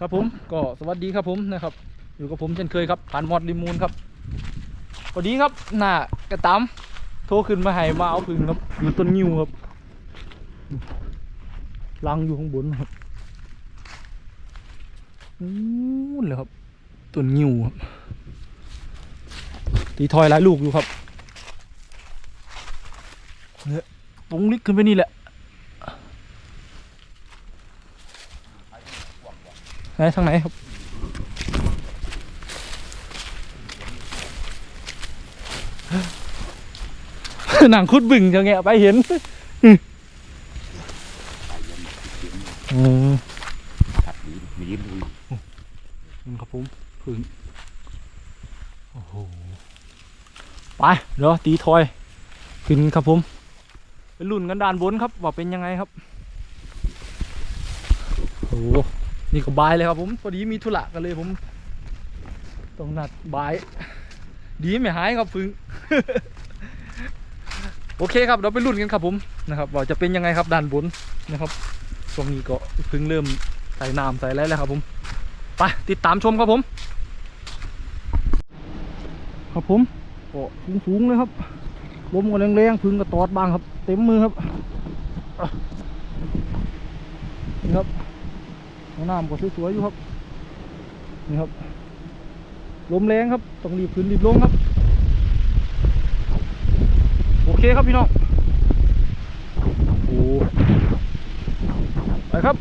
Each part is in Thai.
ครับผมก็สวัสดีครับผมนะครับ อยู่กับผมเช่นเคยครับผ่านมอดลิมูนครับสวัสดีครับหน้ากระตำโทรขึ้นมาให้มาเอาพึ่งครับอยู่ต้นงิ้วครับรังอยู่ข้างบนครับนู่นเลยครับต้นงิ้วครับตีทอยหลายลูกอยู่ครับเนี่ยปุ้งลิกขึ้นไปนี่แหละ ไหนทางไหนครับหนังคุดบึ่งจะแงะไปเห็นอืมผัดมีมียิ้มดูนี่ครับผมพึ่งโอ้โหไปเดี๋ยวตีทอย ขึ้นครับผมเป็นรุ่นกันด้านบนครับว่าเป็นยังไงครับ โอ้โห นี่ก็บายเลยครับผมพอดีมีธุระกันเลยผมต้องนัดบาย ดีไม่หายครับพึ่งโอเคครับเราไปรุ่นกันครับผมนะครับว่าจะเป็นยังไงครับด้านบนนะครับช่วงนี้ก็เพิ่งเริ่มใส่น้ำใส่อะไรแล้วครับผมไปติดตามชมครับผม ครับผมก็สูงๆเลยครับลมก็แรงๆพึ่งก็ตอดบางครับ เต็มมือครับนี่ครับ ห้องน้ำก็สวยๆอยู่ครับ นี่ครับ ลมแรงครับ ต้องรีบขึ้นรีบลงครับ โอเคครับพี่น้อง โอ้ไปครับ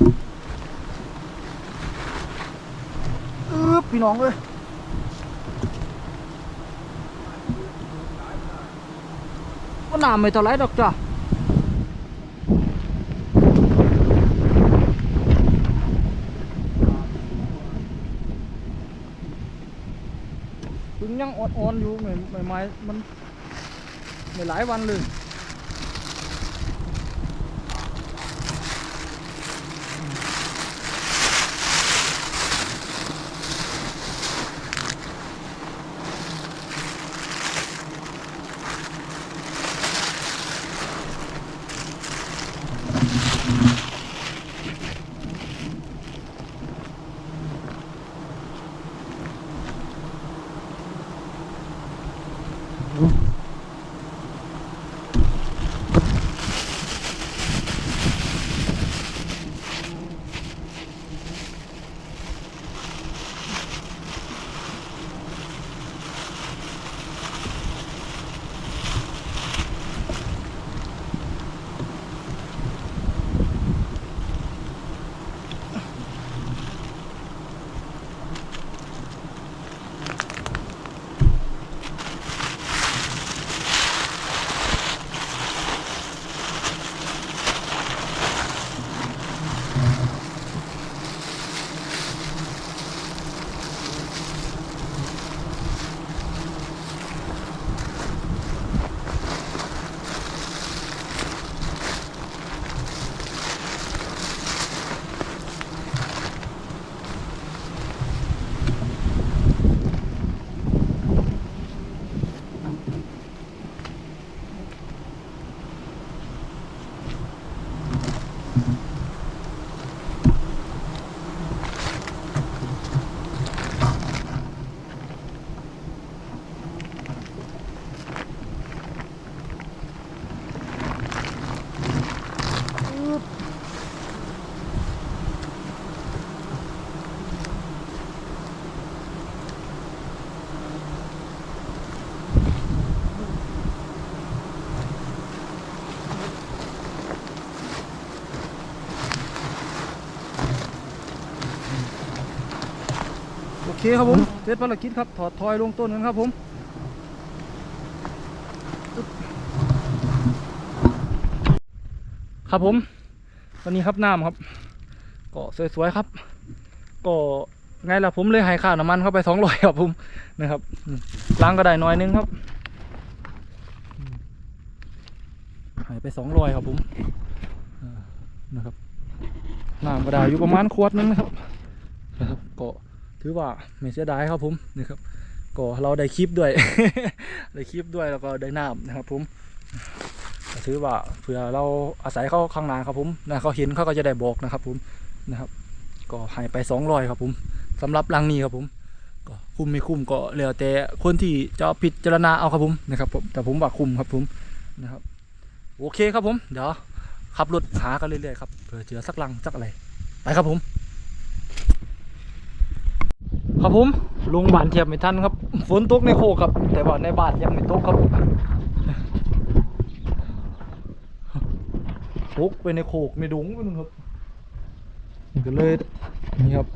อึ๊บพี่น้องเลยก็น้ำไม่เท่าไรดอกจ้ะถึงยังอ่อนๆอยู่ไม่ไม่ไม่มันไม่หลายวันเลย ครับผมเสร็จภารกิจครับถอดทอยลงต้นกันครับผมครับผมตอนนี้ครับน้ำครับก็สวยๆครับ ก็ไงล่ะผมเลยให้ค่าน้ำมันเข้าไปสองร้อยครับผมนะครับล้างก็ได้น้อยนึงครับอืมให้ไปสองร้อยครับผมนะครับน้ำก็ได้อยู่ประมาณขวดนึงนะครับนะครับก็ ถือว่าไม่เสียดายครับผมนะครับก็เราได้คลิปด้วย ได้คลิปด้วยแล้วก็ได้น้ำนะครับผมถือว่าเผื่อเราอาศัยเขาข้างหน้าครับผมนะเขาเห็นเขาก็จะได้บอกนะครับผมนะครับ ก็ให้ไปสองรอยครับผมสำหรับรังนี้ครับผม ก็คุ้มไม่คุ้มก็แล้วแต่คนที่จะพิจารณาเอาครับผมนะครับผมแต่ผมว่าคุ้มครับผมนะครับ โอเคครับผม เดี๋ยวขับรถหากันเรื่อยๆครับเผื่อเจอสักลังสักอะไรไปครับผม ครับผมลงบ้านเทียบไม่ทันครับ ฝนตกในโคกครับ แต่ว่าในบ้านยังไม่ตกครับตกไปในโคกในดงไปนู่นครับนี่ก็เลยนี่ครับ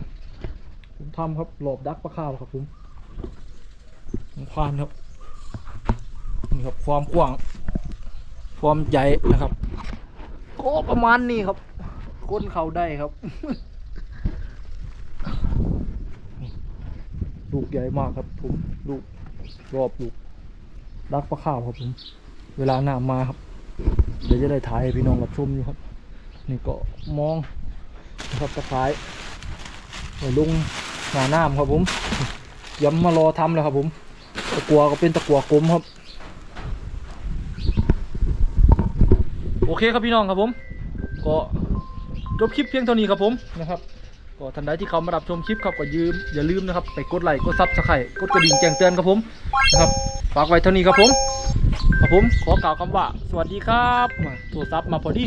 ผมทำครับหลบดักปลาข้าวครับผมผมพานครับนี่ครับความกว้าง ความใหญ่นะครับ ก็ประมาณนี้ครับก้นเขาได้ครับ ลูกใหญ่มากครับผมลูกรอบลูกรักปลาข้าวครับผม เวลาหน้ำมาครับ เดี๋ยวจะได้ถ่ายให้พี่น้องรับชมอยู่ครับ นี่ก็มองนะครับตะไคร้ลุงหนาน้ำครับผมย้ำมารอทำแล้วครับผม ตะกัวก็เป็นตะกัวกลมครับโอเคครับพี่น้องครับผม ก็จบคลิปเพียงเท่านี้ครับผมนะครับ ก็ท่านใดที่เขามารับชมคลิปครับก็ยืมอย่าลืมนะครับไปกดไลค์กดซับสไครต์กดกระดิ่งแจ้งเตือนครับผมนะครับฝากไว้เท่านี้ครับผมครับผมขอกล่าวคำว่า สวัสดีครับโทรศัพท์มาพอดี